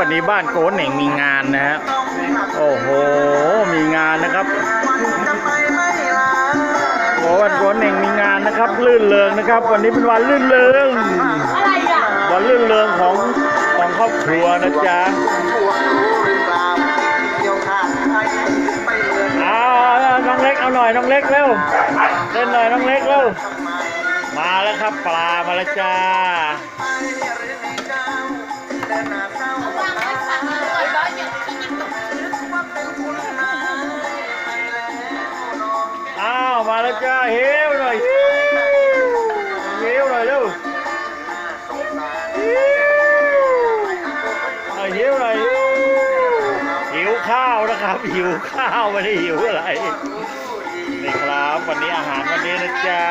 วันนี้บ้านโกนเหน่งมีงานนะฮะโอ้โห มีงานนะครับโอ้วันโกนเหน่งมีงานนะครับ ลื่นเริงนะครับ วันนี้เป็นวันลื่นเริงวันลื่นเริงของของครอบครัวนะจ๊ะเอาน้องเล็กเอาหน่อยน้องเล็กเร็วเล่นหน่อยน้องเล็กเร็วมาแล้วครับปลามาแล้วจ้าาวมาแล้วจ้าเฮวหน่อยฮิวเฮวหน่อยเร็วฮิวเอาเฮวหน่อยฮิวหิวข้าวนะครับ หิวข้าวไม่ได้หิวอะไรนี่ครับวันนี้อาหารวันนี้นะจ๊ะ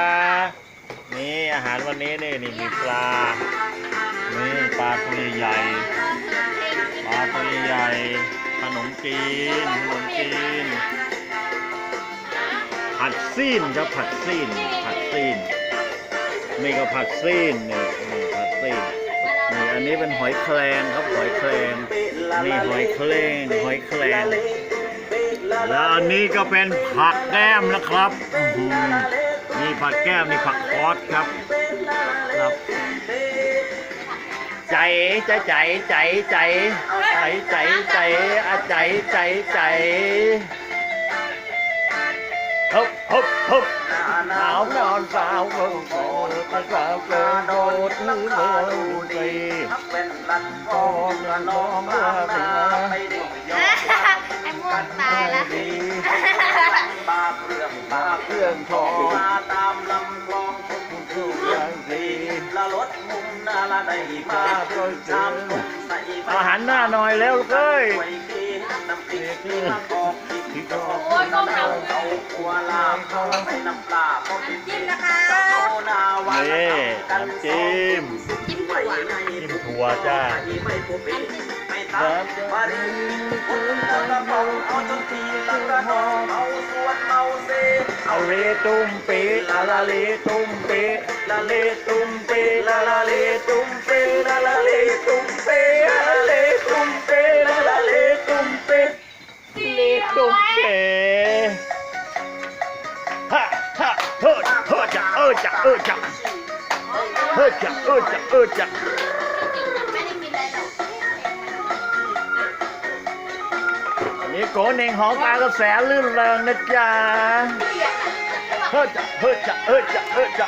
นี่อาหารวันนี้นี่นี่มีปลานี่ปลาตัวใหญ่ปลาตัวใหญ่ขนมจีนขนมจีน ผัดซีนครับผัดซีนผัดซีนนี่ก็ผัดซีนนี่นี่ผัดซีนนี่อันนี้เป็นหอยแครงครับหอยแครงนี่หอยแครงหอยแครงแล้วอันนี้ก็เป็นผักแก้มนะครับนี่ผักแก้มนี่ผักคอสครับครับใจใจใจใจใจใจใจใจอะใจใจใจ ฮึบฮึบหนาวนอนสาวเมืองโสดภาษาเกินโดดเมืองดีพอเงินน้องเรือไปมาไอ้พวกตายละดีปาเครื่องปาเครื่องทองมาตามลำคลองทุกอย่างดีละรถมุมนาละได้มาน้ำใส่อาหารหน้าหน่อยแล้วเอ้ย ไว้กีน้ำพริกที่มะกอกพริกที่ดก็อกโอ้มเอาขัวลาเข้าไปน้ำปลาพอกินจิ้มนะคะเอาน้าวันนี่กันน้ำจิ้มจิ้มไว้ถั่วในจิ้มถั่วจ้าไม่ปุบปิไม่ตามารีคนละเมาเอาจนทีละกระนองเมาสวนเมาเซเอาเลตุ้มปีละละเลตุ้มปีละเลตุ้มปีละละเลตุ้มปีละละเลตุ้มปีละละเลตุ้มปีละละเลตุ้มปี เลตุ้มปีฮะฮะเฮ้อเฮ้อจะเออจะเออจะเฮ้อจะเออจะเออจะไม่ได้กินอะไรหรอกอันนี้โกนเองหองตากระแสลื่นเริงนะจ๊ะเฮ้อจะเฮ้อจะเออจะเออจะ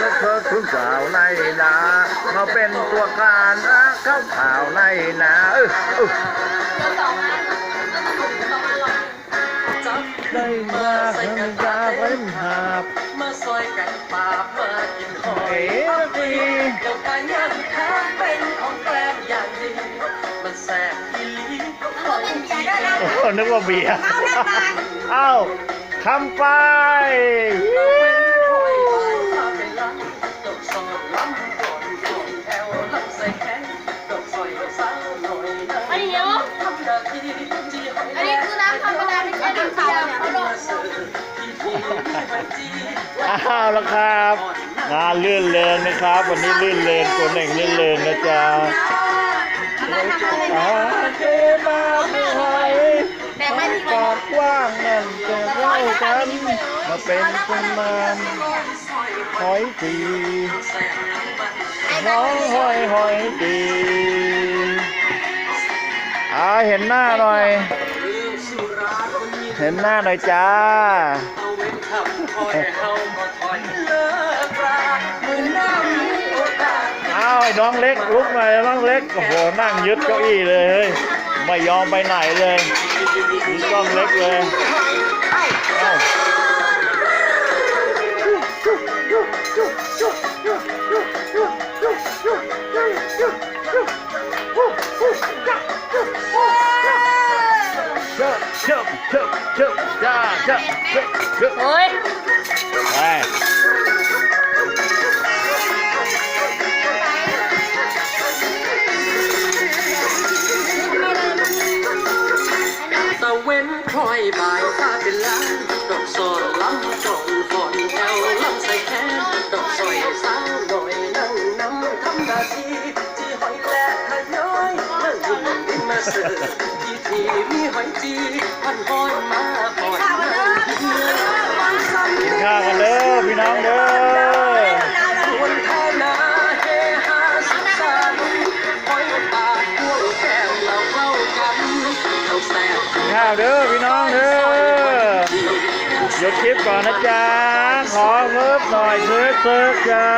นกเธอคุณสาวในนามาเป็นตัวการรักเข้าข่าวในนาเออเออเดี๋ยวสองอันสองอันหรอกได้มาทำตาเป็นหาบมาซอยกันปาบมากินหอเอ๋ยดีเดี๋ยวกันยังค้างเป็นของแกล้มอย่างดีมันแสบอีหลีแล้วก็เป็นเบียร์ด้วยนะโอ้โหนึกว่าเบียร์เอาหน้าตาลเอ้าคำไป อันนี้เดี๋ยวอันนี้คือน้ำธรรมดาไม่ใช่น้ำขาวเนี่ยเขาโดแล้วครับ งานลื่นเลิงนะครับ วันนี้ลื่นเลิงตัวหนึ่งลื่นเลิงนะจ๊ะอาเจมาไม่ไหวปากกว้างนั่นจะเล่ากันมาเป็นคนมั หอยทีน้องหอยหอยดีอ่าเห็นหน้าหน่อย เห็นหน้าหน่อยจ้าเอาเว้นคำคอยเฮาวไอ้น้องเล็กลุกหน่อยน้องเล็กโอ้โหนั่งยึดเก้าอี้เลยเฮ้ยไม่ยอมไปไหนเลยนี่น้องเล็กเลย จ้าจ้าจ้าจ้าโอ้ยไปตะเว้นคล้อยบ่ายฟ้าเป็นล้านดอกซอนล้ำกลองฟอนแอวล้ำใส่แขนดอกซอยสาวหน่อยนั่งนำทำหน้าที่ สิร์ฟที่ทีมีหอยจีพันหอยมาปล่อยน้ำเพียวันซ้ำกินข้าวกันเด้อพี่น้องเด้อวนแทนาเฮฮาสุขสันต์หอยปากพวงแก้มเราเข้ากันเราแสบกินข้าวเด้อพี่น้องเด้อหยุดคลิปก่อนนะจ๊ะขอเลิฟหน่อยเซิร์ฟเซิร์ฟจ้า